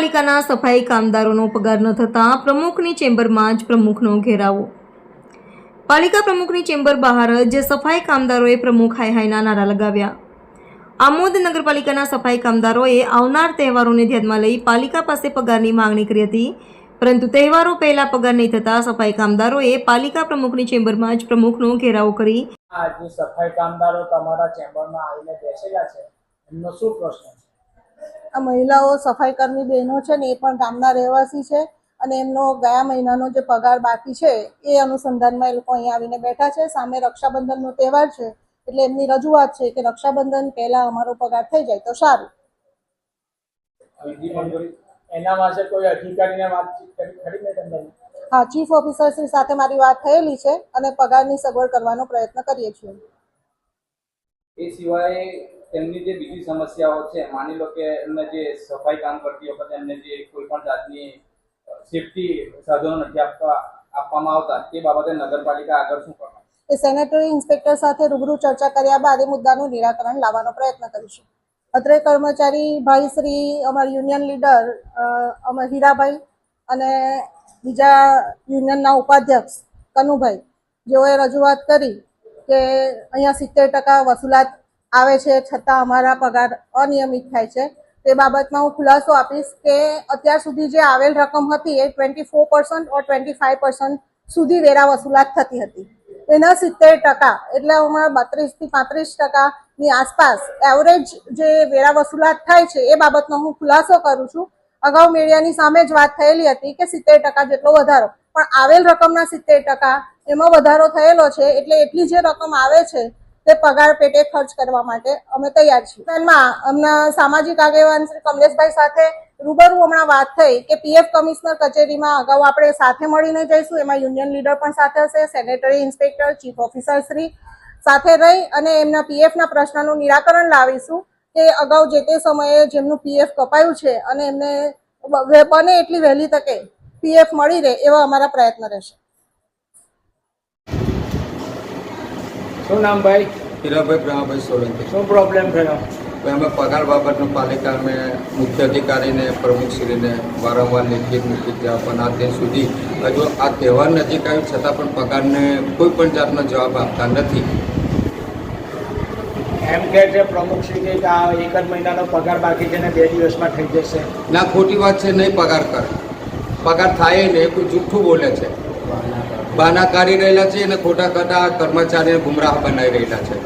નગરપાલિકાના સફાઈ કામદારોનો પગાર ન થતાં પ્રમુખની ચેમ્બરમાં જ પ્રમુખનો ઘેરાવો. પાલિકા પ્રમુખની ચેમ્બર બહાર જ સફાઈ કામદારોએ પ્રમુખ હાય હાયના નારા લગાવ્યા. આમોદ નગરપાલિકાના સફાઈ કામદારોએ આવનાર તહેવારોને ધ્યાનમાં લઈ પાલિકા પાસે પગારની માંગણી કરી હતી, પરંતુ તહેવારો પહેલા પગાર નહીં થતાં સફાઈ કામદારોએ પાલિકા પ્રમુખની ચેમ્બરમાં જ પ્રમુખનો ઘેરાવો કરી. આજે સફાઈ કામદારો તમારા ચેમ્બરમાં આવીને બેસેલા છે, એમનો શું પ્રશ્ન આ મહિલાઓ સફાઈ કર્મી બહેનો છે ને એ પણ ગામના રહેવાસી છે અને એમનો ગયા મહિનાનો જે પગાર બાકી છે એ અનુસંધાનમાં એ લોકો અહીંયા આવીને બેઠા છે. સામે રક્ષાબંધનનો તહેવાર છે એટલે એમની રજૂઆત છે કે રક્ષાબંધન પહેલા અમારો પગાર થઈ જાય તો સારું. હા ચીફ ઓફિસર શ્રી સાથે મારી વાત થયેલી છે અને પગારની સગવડ કરવાનો પ્રયત્ન કરીએ છીએ. એ સિવાય તેમની જે બીજી સમસ્યાઓ છે માની લો કે એમને જે સફાઈ કામ કરતી વખતે એમને જે કોઈ પણ જાતની સેફટી સાધનો નથી આપવા આપવામાં આવતા તે બાબતે નગરપાલિકા આગળ શું કરવા એ સેનેટરી ઇન્સ્પેક્ટર સાથે રૂબરૂ ચર્ચા કર્યા બાદ એ મુદ્દાનું નિરાકરણ લાવવાનો પ્રયત્ન કરીશું. અત્રે કર્મચારી ભાઈ શ્રી અમારા યુનિયન લીડર અ, હીરાભાઈ અને બીજા યુનિયનના ઉપાધ્યક્ષ કનુભાઈ જેઓએ રજૂઆત કરી કે અહીંયા સિત્તેર ટકા વસૂલાત આવે છે છતાં અમારા પગાર અનિયમિત થાય છે. તે બાબતમાં હું ખુલાસો આપીશ કે અત્યાર સુધી જે આવેલ રકમ હતી એ twenty four percent or twenty five percent સુધી વેરા વસૂલાત થતી હતી. એના સિત્તેર ટકા એટલે અમારા બત્રીસથી પાંત્રીસ ટકાની આસપાસ એવરેજ જે વેરા વસૂલાત થાય છે એ બાબતનો હું ખુલાસો કરું છું. અગાઉ મીડિયાની સામે જ વાત થયેલી હતી કે સિત્તેર ટકા જેટલો વધારો. પણ આવેલ રકમના સિત્તેર ટકા એમાં વધારો થયેલો છે એટલે એટલી જે રકમ આવે છે તે પગાર પેટે ખર્ચ કરવા માટે અમે તૈયાર છીએ. એમાં અમના સામાજિક આગેવાન શ્રી કમલેશભાઈ સાથે રૂબરૂ હમણાં વાત થઈ કે પીએફ કમિશનર કચેરીમાં અગાઉ આપણે સાથે મળીને જઈશું. એમાં યુનિયન લીડર પણ સાથે હશે, sanitary inspector, chief officer Shri સાથે રહી અને એમના પીએફના પ્રશ્નનું નિરાકરણ લાવીશું કે અગાઉ જે તે સમયે જેમનું પીએફ કપાયું છે અને એમને બને એટલી વહેલી તકે પીએફ મળી રહે એવા અમારા પ્રયત્ન રહેશે. શું નામ ભાઈ? હીરાભાઈ પ્રેમાભાઈ સોલંકી. શું પ્રોબ્લેમ થયો? અમે પગાર બાબતનું પાલિકા અમે મુખ્ય અધિકારીને પ્રમુખશ્રીને વારંવાર લેખિત મૂકી પણ આ દિન સુધી. હજુ આ તહેવાર નજીક આવ્યું છતાં પણ પગારને કોઈ પણ જાતનો જવાબ આપતા નથી. એમ કે છે પ્રમુખશ્રી કે આ એક જ મહિનાનો પગાર બાકી છે ને બે દિવસમાં થઈ જશે. ના ખોટી વાત છે નહીં પગાર કરે. પગાર થાય નહીં કોઈ જૂઠું બોલે છે. બાના કાઢી રહેલા છે અને ખોટા ખોટા કર્મચારીને ગુમરાહ બનાવી રહેલા છે.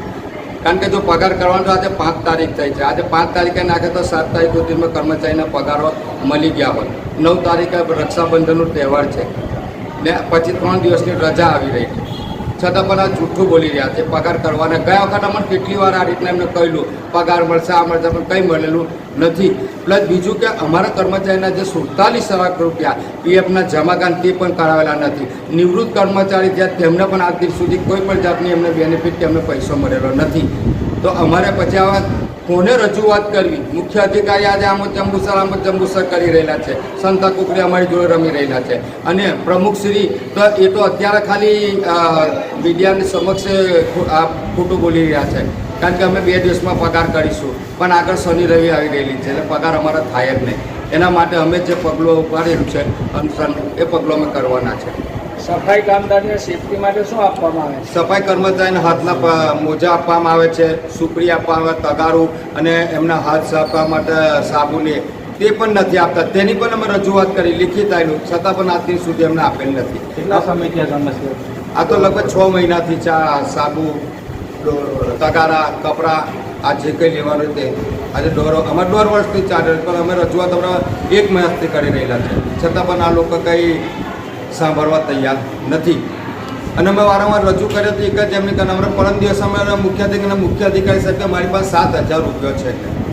કારણ કે જો પગાર કરવાનો આજે પાંચ તારીખ થઈ છે. આજે પાંચ તારીખે નાખે તો સાત તારીખ સુધીમાં કર્મચારીના પગારો મળી ગયા હોય. નવ તારીખે રક્ષાબંધનનો તહેવાર છે. ને પછી ત્રણ દિવસની રજા આવી રહી છે. છતાં પણ આ જૂઠું બોલી રહ્યા છે, પગાર કરવાના ગયા વખત અમને કેટલી વાર આ રીતના એમને કહેલું, પગાર મળશે, આ મળશે, પણ કંઈ મળેલું નથી. પ્લસ બીજું કે અમારા કર્મચારીના જે સુડતાલીસ લાખ રૂપિયા પીએફના જમાકાન તે પણ કરાવેલા નથી. નિવૃત્ત કર્મચારી જ્યાં તેમને પણ આજ સુધી કોઈ પણ જાતની એમને બેનિફિટ કે એમને પૈસો મળેલો નથી. તો અમારે પછી આવા કોને રજૂઆત કરવી? મુખ્ય અધિકારી આજે આમ જંબુસર આમ જંબુસર કરી રહેલા છે. સંતા કુકડી અમારી જોડે રમી રહેલા છે. અને પ્રમુખશ્રી તો એ તો અત્યારે ખાલી મીડિયાની સમક્ષ ખોટું બોલી રહ્યા છે. કારણ કે અમે બે દિવસમાં પગાર કરીશું. પણ આગળ શનિ, રવિ આવી રહેલી છે. એટલે પગાર અમારા થાય જ નહીં. એના માટે અમે જે પગલું ઉપાડેલું છે અનુસાર એ પગલું અમે કરવાના છે. સફાઈ કામદારને સેફટી માટે શું આપવામાં આવે છે? સફાઈ કર્મચારીને હાથના મોજા આપવામાં આવે છે સુપરી આપવામાં આવે તગારું અને એમના હાથ સાફવા માટે સાબુને તે પણ નથી આપતા. તેની પણ અમે રજૂઆત કરી લિખિત આવેલું છતાં પણ આજ દિન સુધી અમને આપેલ નથી. કેટલા સમયથી આ સમસ્યા? આ તો લગભગ છ મહિનાથી ચા સાબુ તગારા કપડાં આ જે કંઈ લેવાનું તે. આજે દોઢ અમારે દોઢ વર્ષથી ચાલે પણ અમે રજૂઆત હમણાં એક મહિનાથી કરી રહેલા છે. છતાં પણ આ લોકો કંઈ સાંભળવા તૈયાર નથી. અને અમે વારંવાર રજૂ કરી હતી કે જેમની કે અમારા પરમ દિવસ અમે મુખ્ય અધિકારી મુખ્ય અધિકારી સાહેબ મારી પાસે સાત હજાર રૂપિયા છે.